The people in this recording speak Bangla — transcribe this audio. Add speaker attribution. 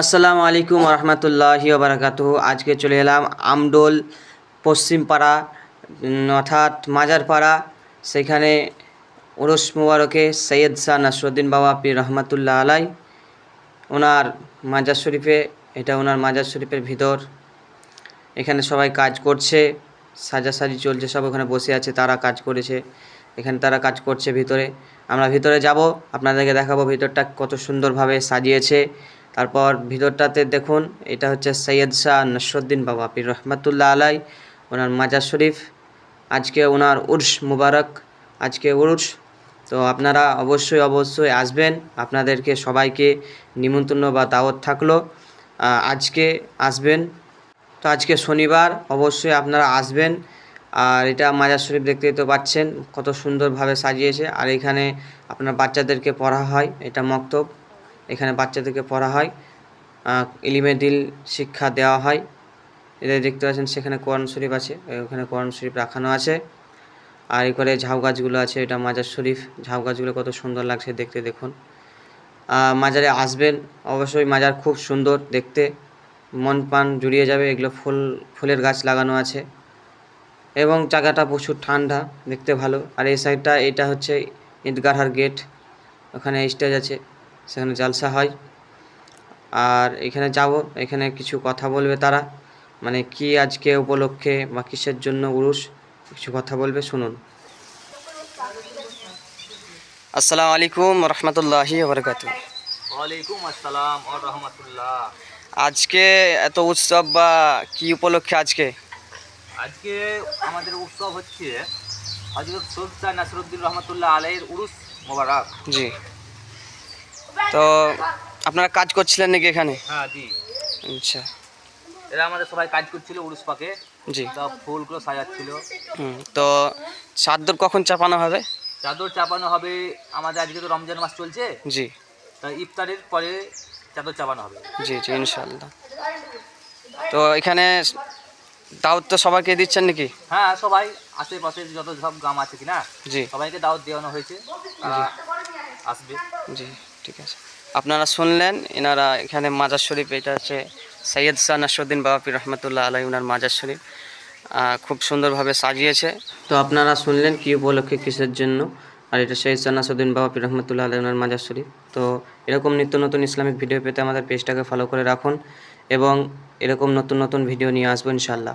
Speaker 1: আসসালামু আলাইকুম রহমতুল্লাহি বারাকাত আজকে চলে এলাম আমডোল পশ্চিমপাড়া অর্থাৎ মাজারপাড়া। সেখানে ওরস মুবারকে সৈয়দ শাহ নাসরুদ্দিন বাবা পীর রহমতুল্লাহ আলাই ওনার মাজার শরীফে, এটা ওনার মাজার শরীফের ভিতর। এখানে সবাই কাজ করছে, সাজাসাজি চলছে, সব ওখানে বসে আছে, তারা কাজ করেছে। এখানে তারা কাজ করছে ভিতরে। আমরা ভিতরে যাব, আপনাদেরকে দেখাবো ভিতরটা কত সুন্দরভাবে সাজিয়েছে। তারপর ভিতরটাতে দেখুন, এটা হচ্ছে সৈয়দ শাহ নসরুদ্দিন বাবা পীর রহমতুল্লাহ আলাই ওনার মাজার শরীফ। আজকে ওনার উর্স মুবারক, আজকে উর্স তো আপনারা অবশ্যই অবশ্যই আসবেন। আপনাদেরকে সবাইকে নিমন্ত্রণ বা দাওয়াত থাকল। আজকে আসবেন। তো আজকে শনিবার, অবশ্যই আপনারা আসবেন। আর এটা মাজার শরীফ দেখতেই তো পাচ্ছেন, কত সুন্দরভাবে সাজিয়েছে। আর এখানে আপনার বাচ্চাদেরকে পড়া হয়, এটা মক্তব। এখানে বাচ্চাদেরকে পড়া হয়। আহ, ইলিমে দিল শিক্ষা দেওয়া হয়। এটা দেখতে পাচ্ছেন সেখানে কোরআন শরীফ আছে ওখানে কোরআন শরীফ রাখানো আছে। আর এই করে ঝাউ গাছগুলো আছে এটা মাজার শরীফ। ঝাউ গাছগুলো কত সুন্দর লাগছে দেখতে দেখুন। মাজারে আসবেন অবশ্যই মাজার খুব সুন্দর দেখতে। মন প্রাণ জুড়িয়ে যাবে এগুলো ফুল ফুলের গাছ লাগানো আছে। এবং জায়গাটা প্রচুর ঠান্ডা দেখতে ভালো। আর এই সাইডটা এটা হচ্ছে ঈদগাহার গেট ওখানে স্টেজ আছে। সেখানে জালসা হয়। আর এখানে যাব এখানে কিছু কথা বলবে তারা। মানে কি আজকে উপলক্ষে বা কিসের জন্য উরুস? কিছু কথা বলবে শুনুন। আসসালামু আলাইকুম রহমতুল্লাহি বরকাত
Speaker 2: ওয়ালাইকুম আসসালাম রহমতুল্লাহ।
Speaker 1: আজকে এত উৎসব বা কি উপলক্ষে আজকে?
Speaker 2: আজকে আমাদের উৎসব হচ্ছে হজরত সুলতান নাসরুদ্দিন রহমতুল্লাহ আলাইয়ের উরুস মোবারক।
Speaker 1: জি। তো আপনারা কাজ করছিলেন নাকি এখানে?
Speaker 2: হ্যাঁ জি।
Speaker 1: আচ্ছা।
Speaker 2: এরা আমাদের সবাই কাজ করছিল উরুস পাকে।
Speaker 1: জি।
Speaker 2: সব ফুলগুলো সাজাচ্ছিল।
Speaker 1: হুম তো চাদর কখন চাপানো হবে?
Speaker 2: চাদর চাপানো হবে আমাদের আজকে তো রমজান মাস চলছে।
Speaker 1: জি।
Speaker 2: তা ইফতারের পরে চাদর চাপানো হবে।
Speaker 1: জি জি ইনশাল্লাহ তো এখানে দাওয়াত তো সবাইকে দিচ্ছেন নাকি?
Speaker 2: হ্যাঁ সবাই আশেপাশে যত সব গ্রাম আছে কিনা
Speaker 1: জি।
Speaker 2: সবাইকে দাওয়াত দেওয়ানো হয়েছে। আসবে।
Speaker 1: জি। ঠিক আছে। আপনারা শুনলেন, এনারা এখানে মাজার শরীফ, এটা হচ্ছে সৈয়দ শাহ নাসরুদ্দিন বাবা পীর রহমতুল্লাহ আলাই উনার মাজার শরীফ। খুব সুন্দরভাবে সাজিয়েছে। তো আপনারা শুনলেন কী উপলক্ষে, কিসের জন্য? আর এটা সৈয়দ শাহ নাসরুদ্দিন বাবা পীর রহমতুল্লাহ আলাই উনার মাজার শরীফ। তো এরকম নিত্য নতুন ইসলামিক ভিডিও পেতে আমাদের পেজটাকে ফলো করে রাখুন এবং এরকম নতুন নতুন ভিডিও নিয়ে আসব ইনশাল্লাহ